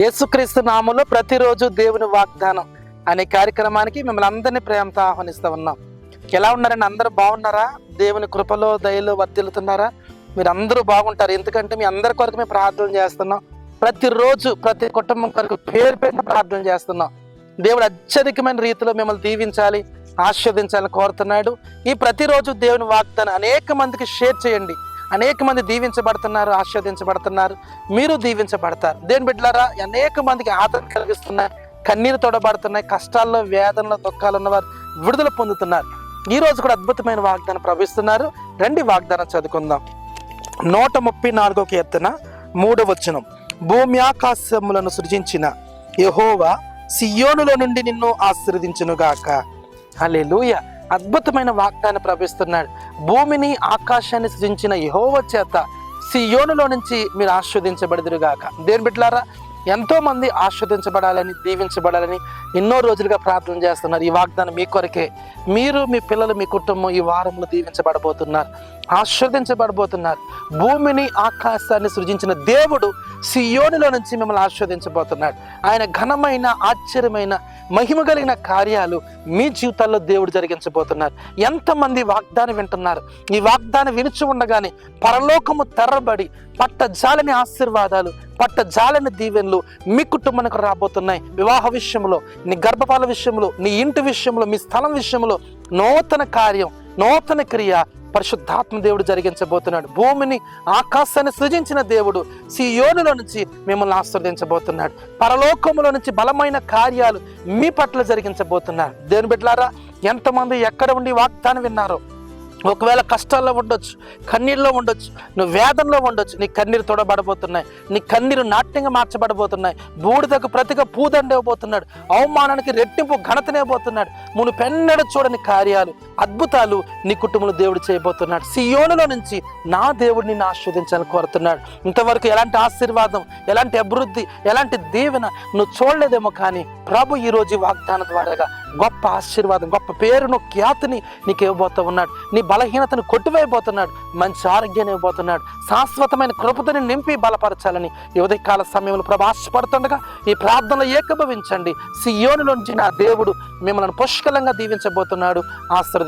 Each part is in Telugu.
యేసుక్రీస్తు నామంలో ప్రతిరోజు దేవుని వాగ్దానం అనే కార్యక్రమానికి మిమ్మల్ని అందరినీ ప్రేమతో ఆహ్వానిస్తూ ఉన్నాం. ఎలా ఉన్నారండి? అందరూ బాగున్నారా? దేవుని కృపలో దయలో వర్తిల్లుతున్నారా మీరు అందరూ బాగుంటారు. ఎందుకంటే మీ అందరి కొరకు మేము ప్రార్థన చేస్తున్నాం. ప్రతిరోజు ప్రతి కుటుంబం కొరకు పేరు పెట్టిన ప్రార్థన చేస్తున్నాం. దేవుడు అత్యధికమైన రీతిలో మిమ్మల్ని దీవించాలి ఆస్వాదించాలని కోరుతున్నాడు. ఈ ప్రతిరోజు దేవుని వాగ్దానం అనేక మందికి షేర్ చేయండి. అనేక మంది దీవించబడుతున్నారు ఆస్వాదించబడుతున్నారు మీరు దీవించబడతారు. దేని బిడ్డలారా అనేక మందికి ఆదరణ కలిగిస్తున్నాయి కన్నీరు తోడబడుతున్నాయి కష్టాల్లో వేదనలో దుఃఖాలు ఉన్నవారు విడుదల పొందుతున్నారు. ఈ రోజు కూడా అద్భుతమైన వాగ్దానం ప్రవహిస్తున్నారు. రండి వాగ్దానం చదువుకుందాం. నూట ముప్పై నాలుగో కీర్తన మూడవ వచనం. భూమి ఆకాశములను సృజించిన యహోవా సియోనులో నుండి నిన్ను ఆశీర్వదించునుగాక. లూయ అద్భుతమైన వాగ్దాన్ని ప్రవహిస్తున్నాడు. భూమిని ఆకాశాన్ని సృజించిన యహోవ చేత సియోనులో నుంచి మీరు ఆస్వాదించబడిదురుగాక దేని బిడ్డలారా ఎంతో మంది ఆస్వాదించబడాలని దీవించబడాలని ఎన్నో రోజులుగా ప్రార్థన చేస్తున్నారు. ఈ వాగ్దానం మీ కొరకే. మీరు మీ పిల్లలు మీ కుటుంబం ఈ వారంలో దీవించబడబోతున్నారు. ఆస్వాదించబడబోతున్నారు భూమిని ఆకాశాన్ని సృజించిన దేవుడు సియోనిలో నుంచి మిమ్మల్ని ఆస్వాదించబోతున్నాడు ఆయన ఘనమైన ఆశ్చర్యమైన మహిమ కలిగిన కార్యాలు మీ జీవితాల్లో దేవుడు జరిగించబోతున్నారు. ఎంతమంది వాగ్దానం వింటున్నారు. ఈ వాగ్దానం వినిచి ఉండగానే పరలోకము తెరబడి పట్టజాలని ఆశీర్వాదాలు పట్ట జాలని దీవెనలు మీ కుటుంబానికి రాబోతున్నాయి. వివాహ విషయంలో నీ గర్భపాల విషయంలో నీ ఇంటి విషయంలో మీ స్థలం విషయంలో నూతన కార్యం నూతన క్రియ పరిశుద్ధాత్మ దేవుడు జరిగించబోతున్నాడు. భూమిని ఆకాశాన్ని సృజించిన దేవుడు సియోనులో నుంచి మిమ్మల్ని ఆస్వాదించబోతున్నాడు పరలోకములో నుంచి బలమైన కార్యాలు మీ పట్ల జరిగించబోతున్నాడు దేవుని బిడ్డలారా ఎంతమంది ఎక్కడ ఉండి వాగ్దానం విన్నారో ఒకవేళ కష్టాల్లో ఉండొచ్చు కన్నీళ్ళలో ఉండొచ్చు నువ్వు వేదనలో ఉండొచ్చు నీ కన్నీరు తొడబడబోతున్నాయి నీ కన్నీరు నాట్యంగా మార్చబడబోతున్నాయి బూడిదకు ప్రతిగా పూదండేవబోతున్నాడు అవమానానికి రెట్టింపు ఘనతనేబోతున్నాడు మును పెన్నడ చూడని కార్యాలు అద్భుతాలు నీ కుటుంబంలో దేవుడు చేయబోతున్నాడు. సియోనులో నుంచి నా దేవుడు నిన్ను ఆస్వాదించాలని కోరుతున్నాడు. ఇంతవరకు ఎలాంటి ఆశీర్వాదం ఎలాంటి అభివృద్ధి ఎలాంటి దీవెన నువ్వు చూడలేదేమో కానీ ప్రభు ఈ రోజు వాగ్దానం ద్వారాగా గొప్ప ఆశీర్వాదం గొప్ప పేరును ఖ్యాతిని నీకు ఇవ్వబోతూ ఉన్నాడు. నీ బలహీనతను కొట్టివేయబోతున్నాడు. మంచి ఆరోగ్యాన్ని ఇవ్వబోతున్నాడు. శాశ్వతమైన కృపతని నింపి బలపరచాలని ఉదయకాల సమయంలో ప్రభు ఆశపడుతుండగా ఈ ప్రార్థనలో ఏకభవించండి. సియోనులో నుంచి నా దేవుడు మిమ్మల్ని పుష్కలంగా దీవించబోతున్నాడు.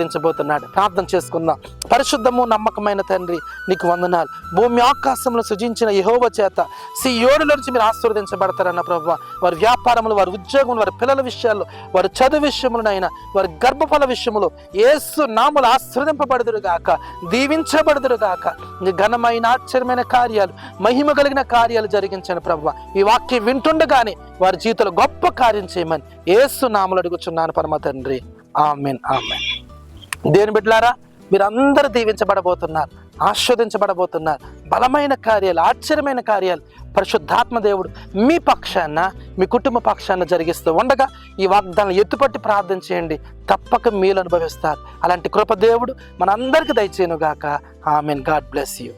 ఆశీర్వదించబోతున్నాడు ప్రార్థన చేసుకుందాం. పరిశుద్ధము నమ్మకమైన తండ్రి నీకు వందనాలు. భూమి ఆకాశంలో సృజించిన యహోవ చేత సియోనులో నుంచి మీరు ఆశీర్వదించబడతారన్న ప్రభు వారి వ్యాపారములు వారి ఉద్యోగంలో వారి పిల్లల విషయాల్లో వారి చదువు విషయంలోనైనా వారి గర్భఫల విషయంలో ఏసు నాములు ఆశీర్వదింపబడదురు గాక దీవించబడదురు గాక నీ ఘనమైన ఆశ్చర్యమైన కార్యాలు మహిమ కలిగిన కార్యాలు జరిగించండి ప్రభు ఈ వాక్యం వింటుండగానే వారి జీవితంలో గొప్ప కార్యం చేయమని ఏసు నాములు అడుగుచున్నాను పరమ తండ్రి. Amen amen. దేని బిడ్డలారా మీరందరూ దీవించబడబోతున్నారు ఆస్వాదించబడబోతున్నారు. బలమైన కార్యాలు ఆశ్చర్యమైన కార్యాలు. పరిశుద్ధాత్మ దేవుడు మీ పక్షాన మీ కుటుంబ పక్షాన జరిగిస్తూ ఉండగా ఈ వాగ్దానం ఎత్తుపట్టి ప్రార్థన చేయండి. తప్పక మీలు అనుభవిస్తారు. అలాంటి కృప దేవుడు మనందరికీ దయచేయనుగాక. ఆమెన్. God bless you.